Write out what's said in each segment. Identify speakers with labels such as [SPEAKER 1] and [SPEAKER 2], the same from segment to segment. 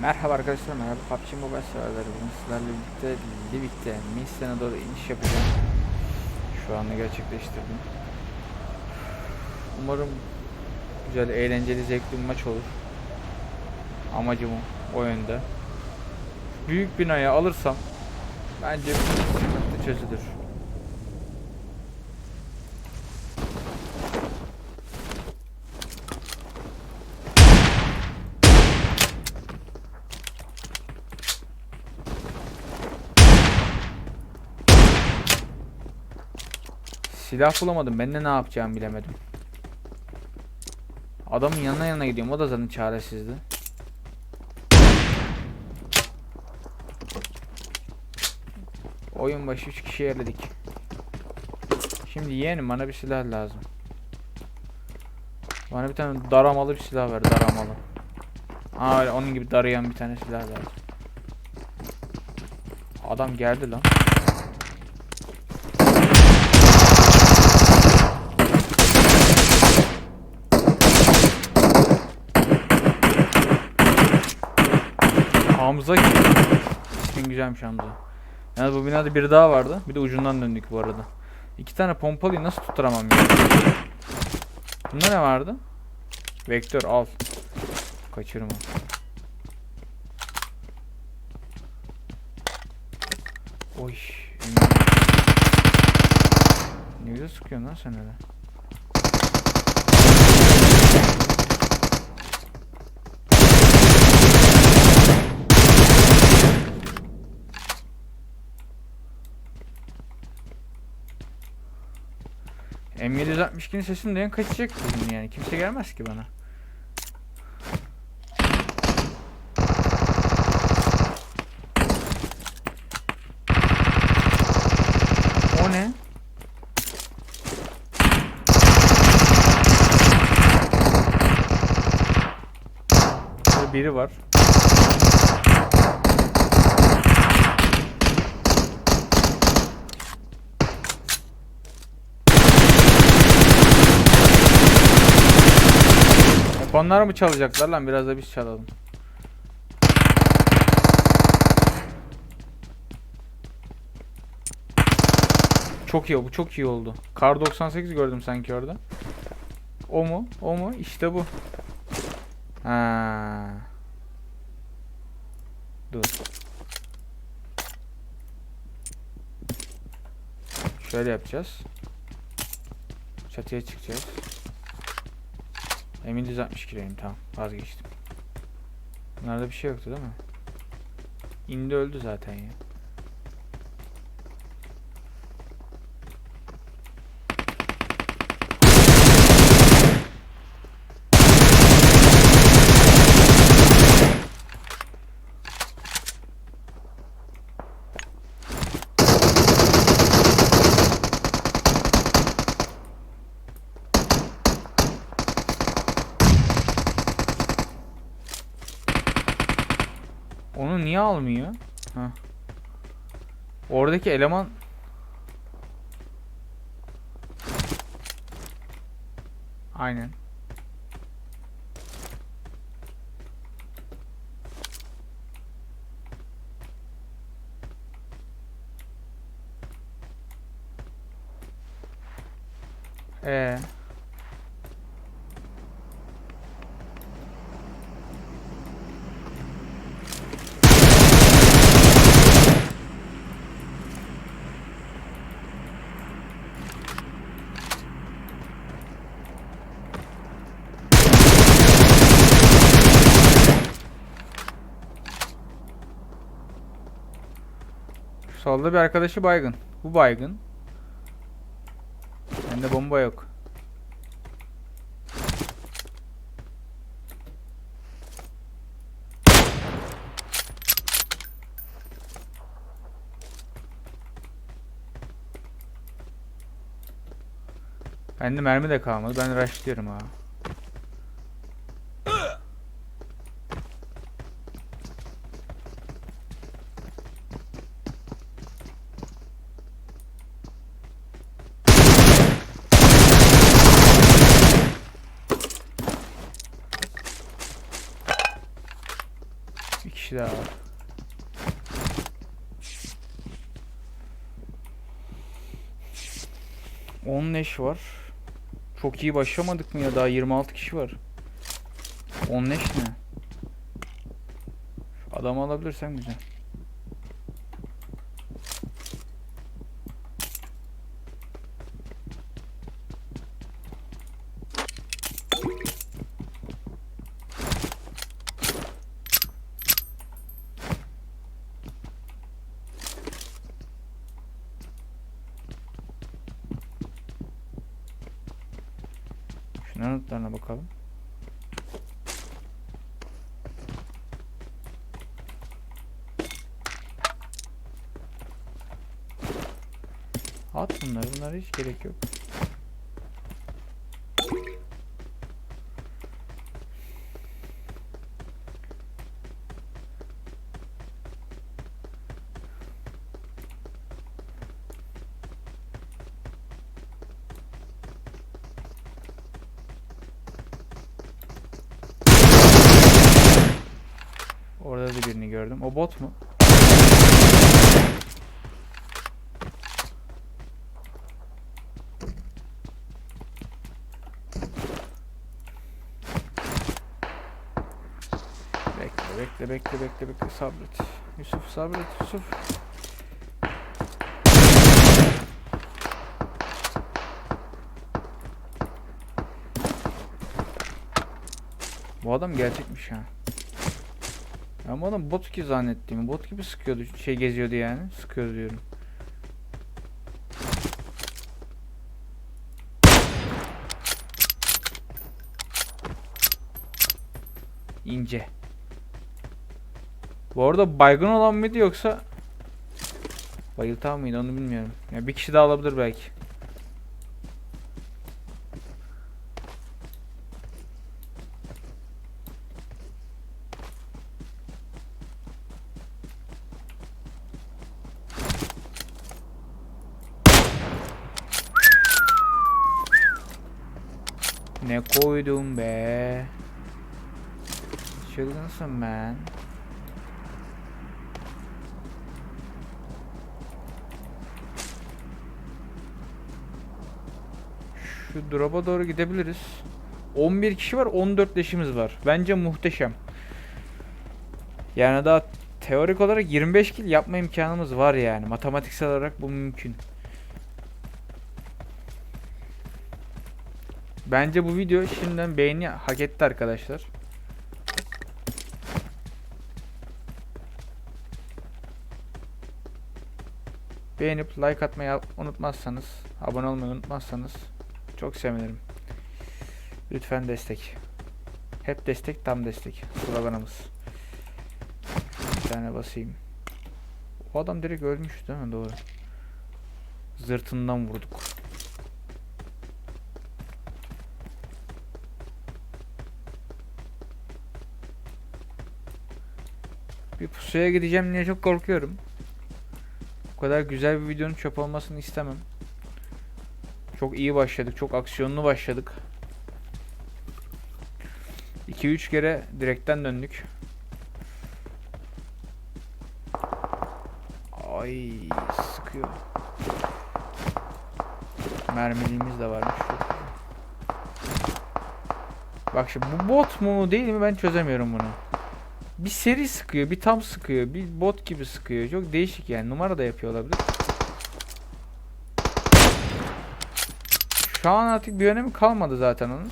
[SPEAKER 1] Merhaba arkadaşlar, merhaba PUBG Mobile severleri. Bugün sizlerle birlikte Livik'te Misyon'a doğru iniş yapacağım. Şu anda gerçekleştirdim. Umarım güzel, eğlenceli, zevkli bir maç olur. Amacım o yönde. Büyük binayı alırsam bence sıkıntı çözülür. Silah bulamadım. Ben de ne yapacağımı bilemedim. Adamın yanına yanına gidiyorum. O da zaten çaresizdi. Oyun başı 3 kişi yerledik. Şimdi yeğenim bana bir silah lazım. Bana bir tane daramalı bir silah ver. Daramalı. Aa onun gibi darayan bir tane silah lazım. Adam geldi lan. Hamza kim? Güzelmiş Hamza. Yani bu binada biri daha vardı. Bir de ucundan döndük bu arada. İki tane pompalıyı nasıl tutturamam ya? Bunda ne vardı? Vektör al. Kaçırma. Oy. Ne güzel sıkıyorsun lan sen öyle. M762'nin sesini duyan kaçacak yani. Kimse gelmez ki bana. O ne? Biri var. Onlar mı çalacaklar lan? Biraz da biz çalalım. Çok iyi bu çok iyi oldu. Kar 98 gördüm sanki orada. O mu? O mu? İşte bu. Ha. Dur. Şöyle yapacağız. Çatıya çıkacağız. Emin 160 kiloyum tamam vazgeçtim. Bunlarda bir şey yoktu değil mi? İndi öldü zaten ya. Onu niye almıyor? Ha. Oradaki eleman Aynen. Ee. Solda bir arkadaşı baygın. Bu baygın. Bende bomba yok. Bende mermi de kalmadı. Ben rushlıyorum ha. Kişi daha var. On leş var. Çok iyi başlamadık mı ya? Daha 26 kişi var. 10 leş ne? Şu adamı alabilirsem güzel. Notlarına bakalım. At bunları. Bunlara hiç gerek yok. Orada da birini gördüm. O bot mu? Bekle bekle bekle bekle bekle sabret. Yusuf sabret Yusuf. Bu adam gerçekmiş ha. Ben bu adam bot ki zannettim. Bot gibi sıkıyordu. Şey geziyordu yani. Sıkıyordu diyorum. İnce. Bu arada baygın olan mıydı yoksa bayıltan mıydı onu bilmiyorum. Ya bir kişi daha alabilir belki. Ne koydum be? Çılgınsın ben. Şu drop'a doğru gidebiliriz. 11 kişi var, 14 leşimiz var. Bence muhteşem. Yani daha teorik olarak 25 kill yapma imkanımız var yani. Matematiksel olarak bu mümkün. Bence bu video şimdiden beğeni hak etti arkadaşlar. Beğenip like atmayı unutmazsanız, abone olmayı unutmazsanız çok sevinirim. Lütfen destek. Hep destek, tam destek. Sloganımız. Bir tane basayım. O adam direkt ölmüş değil mi? Doğru. Zırtından vurduk. Bir pusuya gideceğim diye çok korkuyorum. Bu kadar güzel bir videonun çöp olmasını istemem. Çok iyi başladık. Çok aksiyonlu başladık. 2-3 kere direkten döndük. Ay sıkıyor. Mermiliğimiz de varmış. Bak şimdi bu bot mu değil mi ben çözemiyorum bunu. Bir seri sıkıyor, bir tam sıkıyor, bir bot gibi sıkıyor. Çok değişik yani. Numara da yapıyor olabilir. Şu an artık bir önemi kalmadı zaten onun.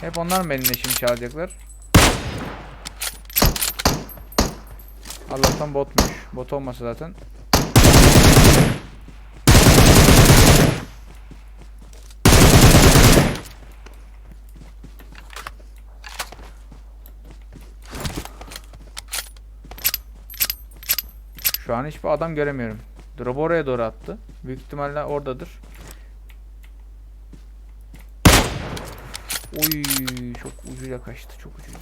[SPEAKER 1] Hep onlar benim eşimi çalacaklar. Allah'tan botmuş. Bot olmasa zaten. Şu an hiçbir adam göremiyorum. Drop oraya doğru attı. Büyük ihtimalle oradadır. Oy çok ucuyla kaçtı çok ucuyla.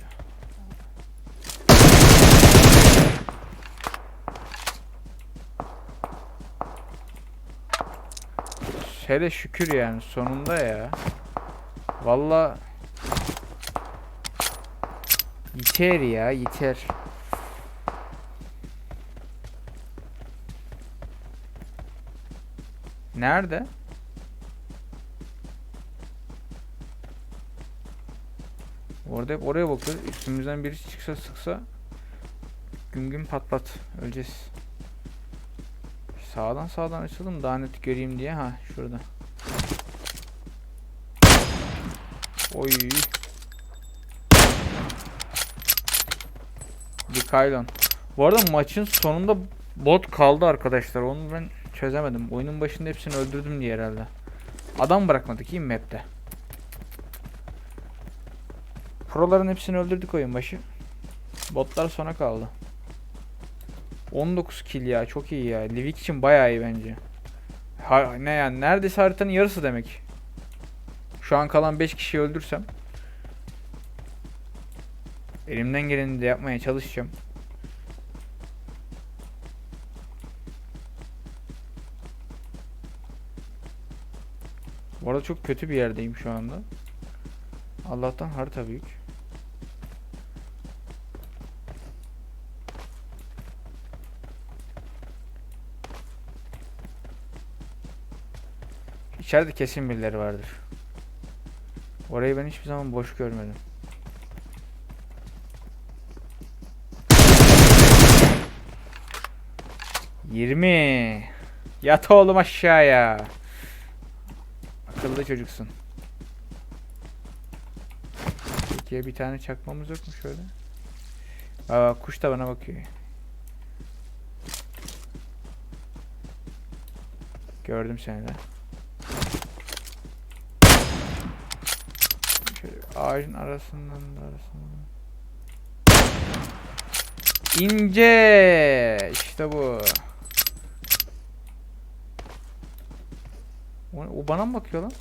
[SPEAKER 1] Hele şükür yani sonunda ya. Valla Yeter ya yeter. Nerede? Orada hep oraya bakıyoruz. Üstümüzden birisi çıksa sıksa gün gün pat pat öleceğiz. Sağdan sağdan açalım daha net göreyim diye. Ha şurada. Oy. Dikaylon. Bu arada maçın sonunda bot kaldı arkadaşlar. Onu ben çözemedim. Oyunun başında hepsini öldürdüm diye herhalde. Adam bırakmadık iyi mi map'te? Proların hepsini öldürdük oyun başı. Botlar sona kaldı. 19 kill ya çok iyi ya. Livik için bayağı iyi bence. Ha, ne yani neredeyse haritanın yarısı demek. Şu an kalan 5 kişiyi öldürsem elimden geleni de yapmaya çalışacağım. Bu arada çok kötü bir yerdeyim şu anda. Allah'tan harita büyük. İçeride kesin birileri vardır. Orayı ben hiçbir zaman boş görmedim. Yirmi. Yat oğlum aşağıya. Akıllı çocuksun. Peki bir tane çakmamız yok mu şöyle? Aa kuş da bana bakıyor. Gördüm seni de. Şöyle ağacın arasından da arasından. İnce işte bu. O, o bana mı bakıyor lan?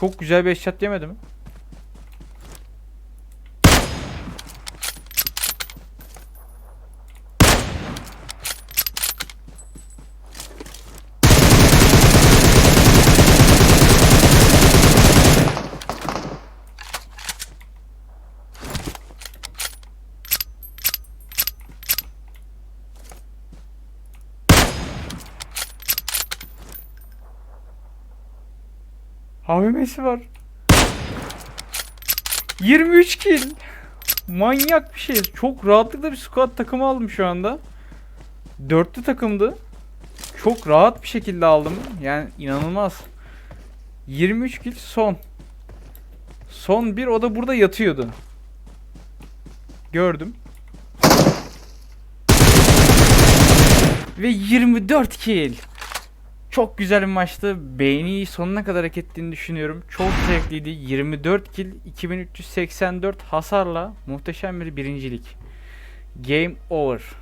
[SPEAKER 1] Çok güzel bir headshot yemedi mi? AVM'si var. 23 kill. Manyak bir şey. Çok rahatlıkla bir squad takımı aldım şu anda. Dörtlü takımdı. Çok rahat bir şekilde aldım. Yani inanılmaz. 23 kill son. Son bir o da burada yatıyordu. Gördüm. Ve 24 kill. Çok güzel bir maçtı. Beğeni sonuna kadar hak ettiğini düşünüyorum. Çok zevkliydi. 24 kill, 2384 hasarla muhteşem bir birincilik. Game over.